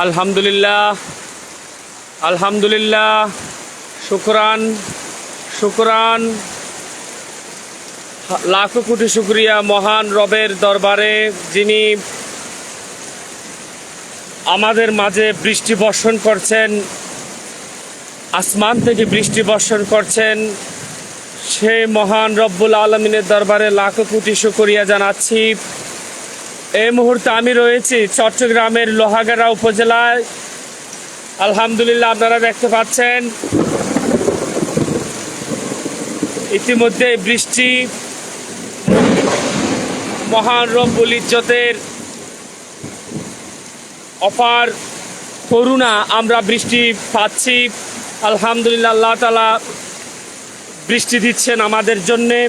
আলহামদুলিল্লাহ আলহামদুলিল্লাহ, শুকরান শুকরান। লাখো কোটি শুক্রিয়া মহান রবের দরবারে, যিনি আমাদের মাঝে বৃষ্টি বর্ষণ করছেন, আসমান থেকে বৃষ্টি বর্ষণ করছেন। সে মহান রব্বুল আলমিনের দরবারে লাখো কোটি শুক্রিয়া জানাচ্ছি। এই মুহূর্তে আমি রয়েছি চট্টগ্রামের লোহাগাড়া উপজেলায়। আলহামদুলিল্লাহ আপনারা দেখতে পাচ্ছেন। ইতিমধ্যে বৃষ্টি মহান রব্বুল ইজ্জতের অপার করুণা আমরা বৃষ্টি পাচ্ছি। আলহামদুলিল্লাহ আল্লাহ তালা বৃষ্টি দিচ্ছেন আমাদের জন্যে।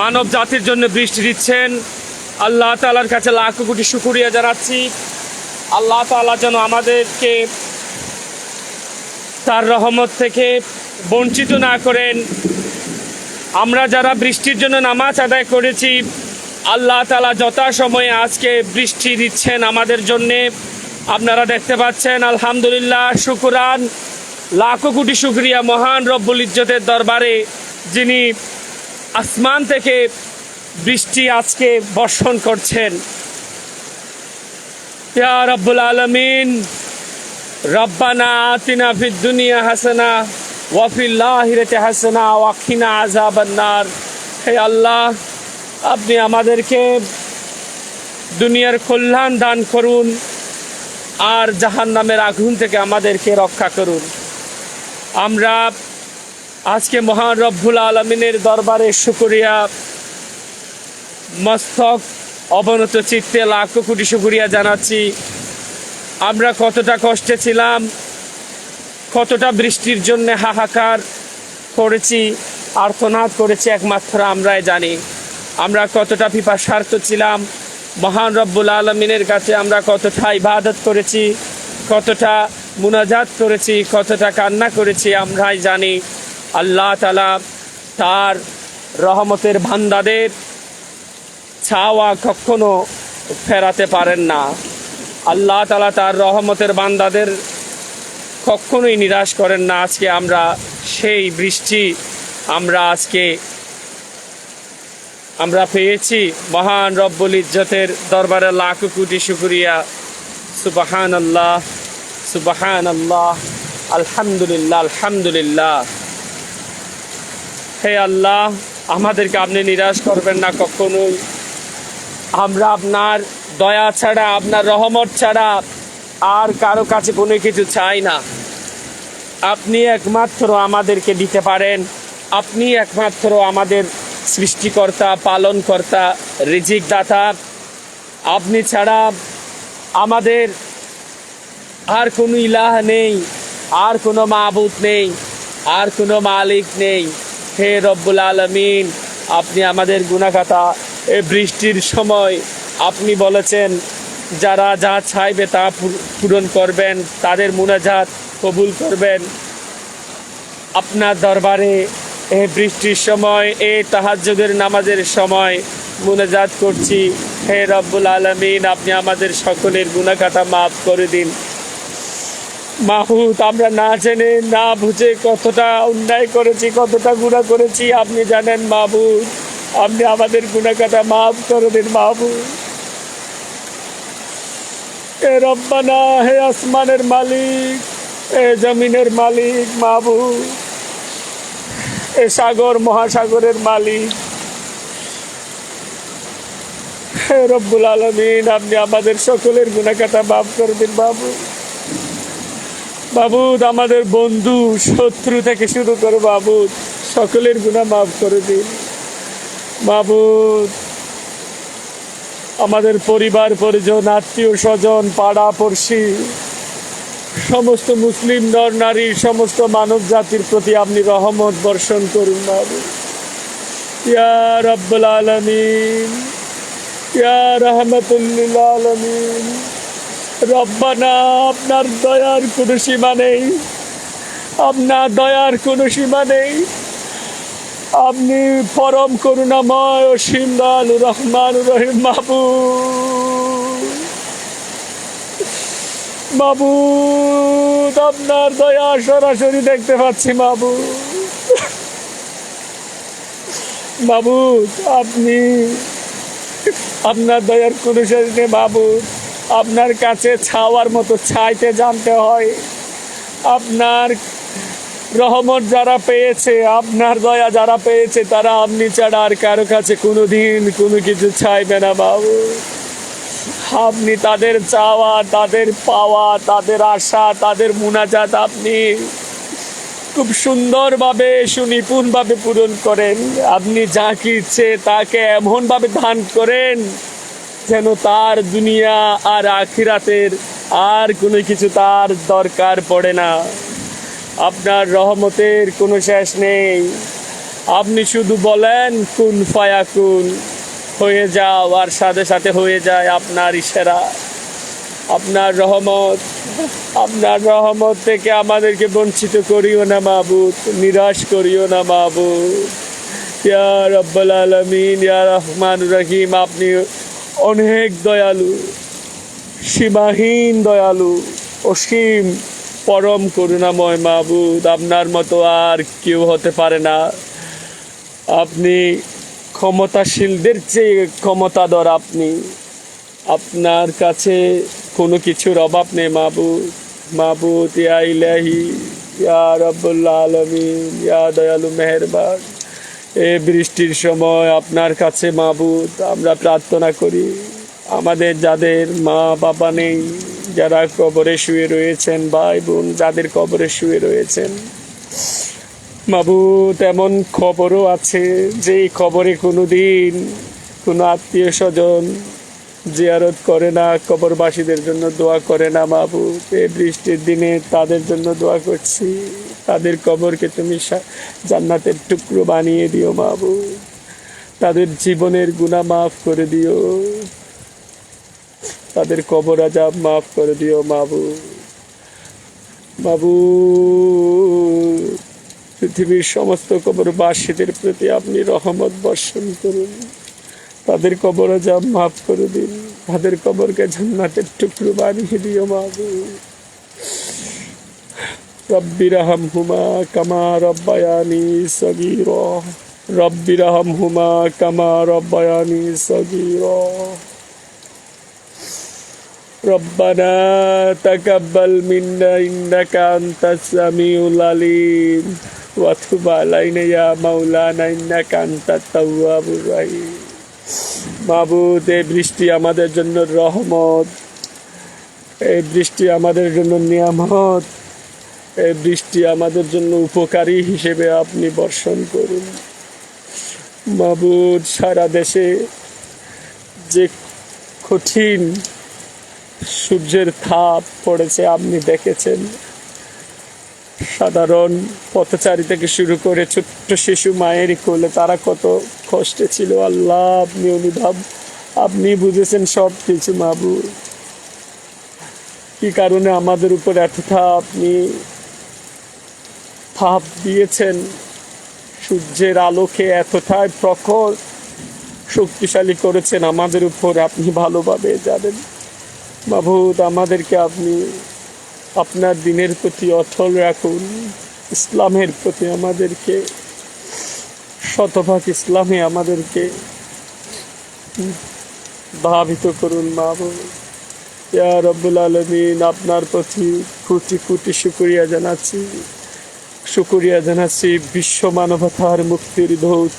মানব জাতির জন্য বৃষ্টি দিচ্ছেন। আল্লাহ তালার কাছে লাখ কোটি শুকুরিয়া জানাচ্ছি। আল্লাহ তালা যেন আমাদেরকে তার রহমত থেকে বঞ্চিত না করেন। আমরা যারা বৃষ্টির জন্য নামাজ আদায় করেছি, আল্লাহ তালা যথাসময়ে আজকে বৃষ্টি দিচ্ছেন আমাদের জন্যে। আপনারা দেখতে পাচ্ছেন, আলহামদুলিল্লাহ, শুকুরান। লাখো কোটি শুক্রিয়া মহান রব্বুল ইজ্জতের দরবারে, যিনি আসমান থেকে বৃষ্টি আজকে বর্ষণ করছেন। রব্বুল আলমিন, রব্বানা আতিনা ফিদ দুনিয়া হাসানা ওয়াফিল আখিরাতি হাসানা ওয়াকিনা আযাবান্নার হে আল্লাহ, আপনি আমাদেরকে দুনিয়ার কল্যাণ দান করুন আর জাহান্নামের আগুন থেকে আমাদেরকে রক্ষা করুন। আমরা আজকে মহান রব্বুল আলমিনের দরবারে শুকরিয়া মস্তক অবনত চিত্তে লাখ কোটি শুকরিয়া জানাচ্ছি। আমরা কতটা কষ্টে ছিলাম, কতটা বৃষ্টির জন্য হাহাকার করেছি, আর্তনাদ করেছি একমাত্র আমরাই জানি। আমরা কতটা পিপাসার্থ ছিলাম, মহান রব্বুল আলমিনের কাছে আমরা কতটা ইবাদত করেছি, কতটা মুনাজাত করেছি, কতটা কান্না করেছি আমরাই জানি। আল্লাহ তালা তার রহমতের ভান্দাদের ছাওয়া কখনো ফেরাতে পারেন না। আল্লাহ তালা তার রহমতের বান্দাদের কখনোই নিরাশ করেন না। আজকে আমরা সেই বৃষ্টি আমরা আজকে আমরা পেয়েছি। মহান রব্বুল ইজ্জতের দরবারে লাখ কোটি শুক্রিয়া। সুবাহান আল্লাহ সুবাহান আল্লাহ আলহামদুলিল্লাহ আলহামদুলিল্লাহ। হে আল্লাহ, আমাদেরকে আপনি নিরাশ করবেন না কখনোই। আমরা আপনার দয়া ছাড়া, আপনার রহমত ছাড়া আর কারও কাছে কোনো কিছু চাই না। আপনি একমাত্র আমাদেরকে দিতে পারেন। আপনি একমাত্র আমাদের সৃষ্টিকর্তা, পালনকর্তা রিজিক দাতা আপনি ছাড়া আমাদের আর কোনো ইলাহ নেই, আর কোনো মাবুদ নেই, আর কোনো মালিক নেই। হে রব্বুল আলমিন, আপনি আমাদের গুণাখাতা এ বৃষ্টির সময় আপনি বলেছেন, যারা যা চাইবে তা পূরণ করবেন, তাদের মুনাজাত কবুল করবেন। আপনার দরবারে এ বৃষ্টির সময়, এ তাহাজ্জুদের নামাজের সময় মুনাজাত করছি। হে রব্বুল আলমিন, আপনি আমাদের সকলের গুণাখাতা মাফ করে দিন। মাহুদ আমরা না জেনে, না বুঝে কতটা অন্যায় করেছি, কতটা গুণা করেছি, আপনি জানেন মাহবুদ আপনি আমাদের গুণাকাটা মাফ করে দিন মাহবুদ এ রব্বানা, হে আসমানের মালিক, এ জমিনের মালিক মাহবুদ এ সাগর, মহাসাগরের মালিক। হে রব্বুল আলমিন, আপনি আমাদের সকলের গুণাকাটা মাফ করে দিন বাবু বাবুদ আমাদের বন্ধু, শত্রু থেকে শুরু করে বাবুদ সকলের গুণা মাফ করে দিন। বাবুদ আমাদের পরিবার, পরিজন, আত্মীয় স্বজন, পাড়া, পড়শি, সমস্ত মুসলিম নর নারী সমস্ত মানব জাতির প্রতি আপনি রহমত বর্ষণ করুন বাবু। ইয়া রব্বুল আলমিন, ইয়া রহমতুল্লিল আলমিন। রব্বানা, আপনার দয়ার কোনো সীমা নেই। আপনার দয়ার কোনো সীমা নেই। আপনি পরম করুণাময় ও সিন্দাল রহমান রহিম বাবু বাবু আপনার দয়া সরাসরি দেখতে পাচ্ছি বাবু বাবু আপনি, আপনার দয়ার কোনো নেই বাবু আপনার কাছে ছাওয়ার মতো ছাইতে জানতে হয়। আপনার রহমত যারা পেয়েছে, আপনার দয়া যারা পেয়েছে, তারা আপনি ছাড়া আর কারও কাছে কোনো দিন কোনো কিছু চাইবে না বাবু। আপনি তাদের চাওয়া, তাদের পাওয়া, তাদের আশা, তাদের মুনাজাত আপনি খুব সুন্দরভাবে, সুনিপুণভাবে পূরণ করেন। আপনি যাকে ইচ্ছে তাকে এমনভাবে দান করেন যেন তার দুনিয়া আর আখিরাতের আর কোনো কিছু তার দরকার পড়ে না। আপনার রহমতের কোনো শেষ নেই। আপনি শুধু বলেন, কুন ফায়া কুন? হয়ে যাও, আর সাথে সাথে হয়ে যায় আপনার ইশারা। আপনার রহমত আপনার রহমত থেকে আমাদেরকে বঞ্চিত করিও না মাবুদ, নিরাশ করিও না মাবুদ। ইয়া রব্বাল আলমিন, ইয়া রহমান রহিম, আপনি অনেক দয়ালু, সীমাহীন দয়ালু, অসীম পরম করুণাময় মাবুদ, আপনার মতো আর কেউ হতে পারে না। আপনি ক্ষমতাশীলদের চেয়ে ক্ষমতাধর আপনি। আপনার কাছে কোনো কিছুর অভাব নেই মাবুদ। মাবুদ, ইয়া ইলাহি, ইয়া রব্বুল আলমিন, ইয়া দয়ালু মেহেরবান। এ বৃষ্টির সময় আপনার কাছে মাবুদ, আমরা প্রার্থনা করি। আমাদের যাদের মা বাবা নেই, যারা কবরে শুয়ে রয়েছেন, ভাই বোন যাদের কবরে শুয়ে রয়েছেন বাবু তেমন খবরও আছে যে খবরে কোনো দিন কোনো আত্মীয় স্বজন জিয়ারত করে না, কবরবাসীদের জন্য দোয়া করে না বাবু এই বৃষ্টির দিনে তাদের জন্য দোয়া করছি। তাদের কবরকে তুমি জান্নাতের টুকরো বানিয়ে দিও বাবু তাদের জীবনের গুণা মাফ করে দিও। তাদের কবর আজাব মাফ করে দিও, মাবুদ। বাবু পৃথিবীর সমস্ত কবরবাসীদের প্রতি আপনি রহমত বর্ষণ করুন। তাদের কবর আজাব মাফ করে দিন। তাদের কবরকে জান্নাতের টুকরো বানিয়ে দিও মাবু রব্বি রাহাম হুমা কামা রব্বায়ানি সগীর। রব্বি রাহাম হুমা কামা রব্বায়ানি সগীর। ربنا تقبل منا إنك أنت السميع العليم وتب علينا يا مولانا إنك أنت التواب الرحيم মাবুদ এই বৃষ্টি আমাদের জন্য রহমত এই বৃষ্টি আমাদের জন্য নিয়ামত এই বৃষ্টি আমাদের জন্য উপকারী হিসেবে আপনি বর্ষণ করুন মাবুদ সারা দেশে যে কঠিন সূর্যের তাপ পড়েছে, আপনি দেখেছেন? সাধারণ পথচারী থেকে শুরু করে ছোট্ট শিশু মায়েরই কোলে তারা কত কষ্টে ছিল। আল্লাহ, আপনি অনুভব আপনি বুঝেছেন সব কিছু মাবু কি কারণে আমাদের উপর এতটা আপনি তাপ দিয়েছেন? সূর্যের আলোকে এতটাই প্রখর, শক্তিশালী করেছেন, আমাদের উপর আপনি ভালোভাবে জানেন। মাহবুদ আমাদেরকে আপনি আপনার দিনের প্রতি অটল রাখুন, ইসলামের প্রতি আমাদেরকে, শতভাগ ইসলামে আমাদেরকে ভাবিত করুন মাহবুব ইয়া রব্বুল আলমিন, আপনার প্রতি কোটি কোটি শুক্রিয়া জানাচ্ছি। শুক্রিয়া জানাচ্ছি বিশ্ব মানবতার মুক্তির ধৌত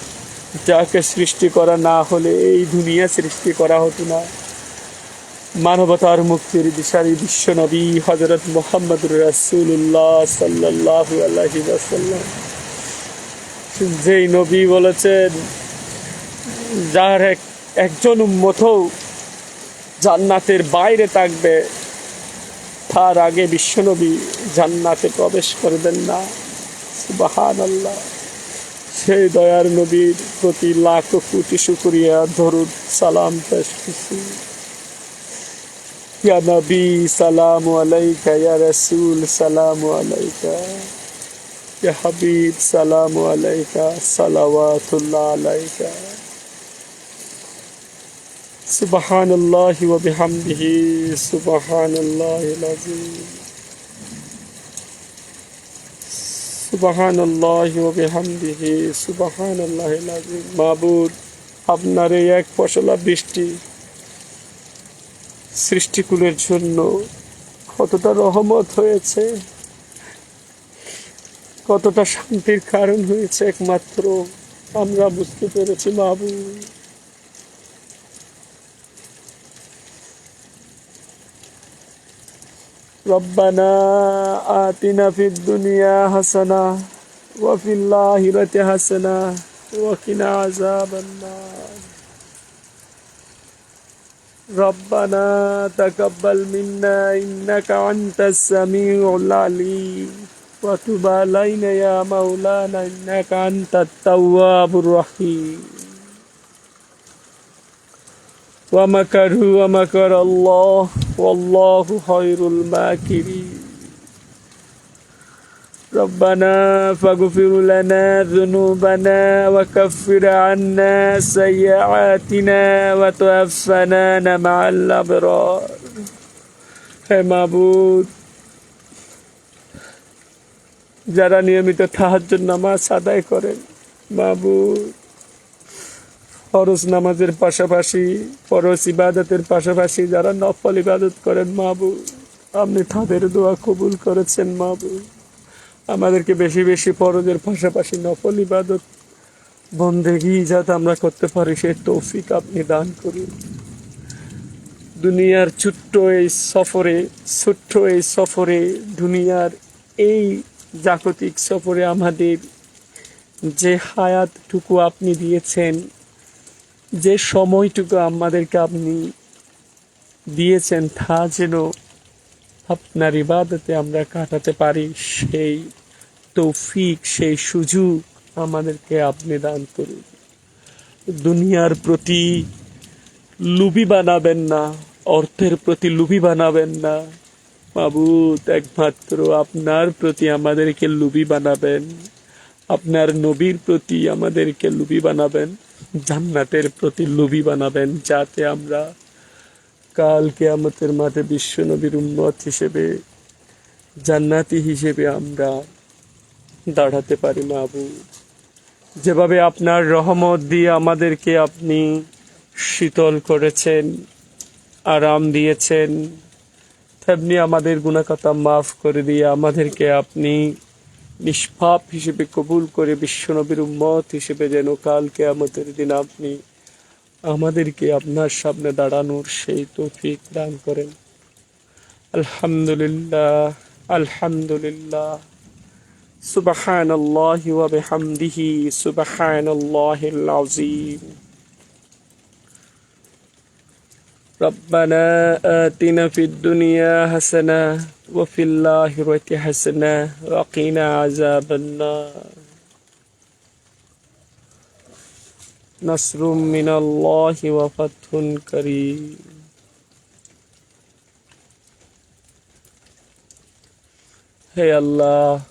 যাকে সৃষ্টি করা না হলে এই দুনিয়া সৃষ্টি করা হতো না। মানবতার মুক্তির দিশারি বিশ্ব নবী হজরত মোহাম্মদ রাসুল্লাহ সাল্লাহ আলহি ওয়াসাল্লাম। যেই নবী বলেছেন, যার এক একজন উম্মতও জান্নাতের বাইরে থাকবে, তার আগে বিশ্বনবী জান্নাতে প্রবেশ করবেন না। সুবাহান আল্লাহ সেই দয়ার নবীর প্রতি লাখ কোটি শুক্রিয়া ধরুন সালাম পেশ ইয়া নবী সালাম আলাইকা ইয়া রসুল সালাম আলাইকা ইয়া হাবিব সালাম আলাইকা সালাওয়াতুল্লাহ আলাইকা সুবহান আল্লাহ ওয়া বিহামদিহি সুবহান আল্লাহ আযীম সুবহান আল্লাহ ওয়া বিহামদিহি সুবহান আল্লাহ আযীম মাবুদ আপনার এই এক ফসলা বৃষ্টি সৃষ্টিকুলের জন্য কতটা রহমত হয়েছে কতটা শান্তির কারণ হয়েছে একমাত্র আমরা বুঝতে পেরেছি মাবুদ ربنا آتنا في الدنيا حسنة وفي الآخرة حسنة وقنا عذاب النار ربنا تقبل منا إنك أنت السميع العليم وتب علينا يا مولانا إنك أنت التواب الرحيم ومكروا ومكر الله والله خير الماكرين ربنا فاغفر لنا ذنوبنا وكفر عنا سيئاتنا وتوفنا مع الأبرار হে মাবুদ যারা নিয়মিত তাহাজ্জুদ নামাজ আদায় করেন মাবুদ ফরজ নামাজের পাশাপাশি ফরজ ইবাদতের পাশাপাশি যারা নফল ইবাদত করেন মাবু আপনি তাদের দোয়া কবুল করেছেন মাবু আমাদেরকে বেশি বেশি ফরজের পাশাপাশি নফল ইবাদত, বন্দেগি যাতে আমরা করতে পারি, সেই তৌফিক আপনি দান করুন। দুনিয়ার ছোট্ট এই সফরে, ছোট্ট এই সফরে, দুনিয়ার এই জাগতিক সফরে আমাদের যে হায়াতটুকু আপনি দিয়েছেন, যে সময়টুকু আমাদেরকে আপনি দিয়েছেন, তা যেন আপনার ইবাদতে আমরা কাটাতে পারি, সেই তৌফিক, সেই সুযোগ আমাদেরকে আপনি দান করুন। দুনিয়ার প্রতি লুবি বানাবেন না, অর্থের প্রতি লুবি বানাবেন না। মাবুত একমাত্র আপনার প্রতি আমাদেরকে লুবি বানাবেন। আপনার নবীর প্রতি আমাদেরকে লুবি বানাবেন। জান্নাতের প্রতি লুবি বানাবেন, যাতে আমরা কাল কেয়ামতের মাঠে বিশ্ব নবীর উন্মত হিসেবে, জান্নাতি হিসেবে আমরা দাঁড়াতে পারি মাবু যেভাবে আপনার রহমত দিয়ে আমাদেরকে আপনি শীতল করেছেন, আরাম দিয়েছেন, তেমনি আমাদের গুণাকথা মাফ করে দিয়ে আমাদেরকে আপনি নিষ্পাপ হিসেবে কবুল করে বিশ্বনবীর মত হিসেবে যেন কাল কেয়ামতের দিন আপনি আমাদেরকে আপনার সামনে দাঁড়ানোর সেই তৌফিক দান করেন। আলহামদুলিল্লাহ আলহামদুলিল্লাহ। سبحان الله وبحمده سبحان الله العظيم. ربنا آتنا في الدنيا حسنة وفي الآخرة حسنة وقنا عذاب النار. نصر من الله وفتح كريم. هي الله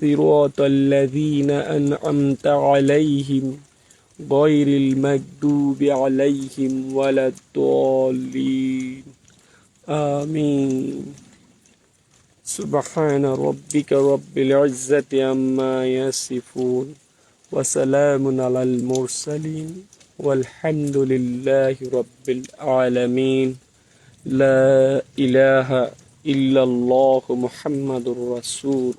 صراط الذين أنعمت عليهم غير المكذوب عليهم ولا الضالين. آمين. سبحان ربك رب العزة عما يصفون وسلام على المرسلين والحمد لله رب العالمين. لا إله إلا الله محمد رسول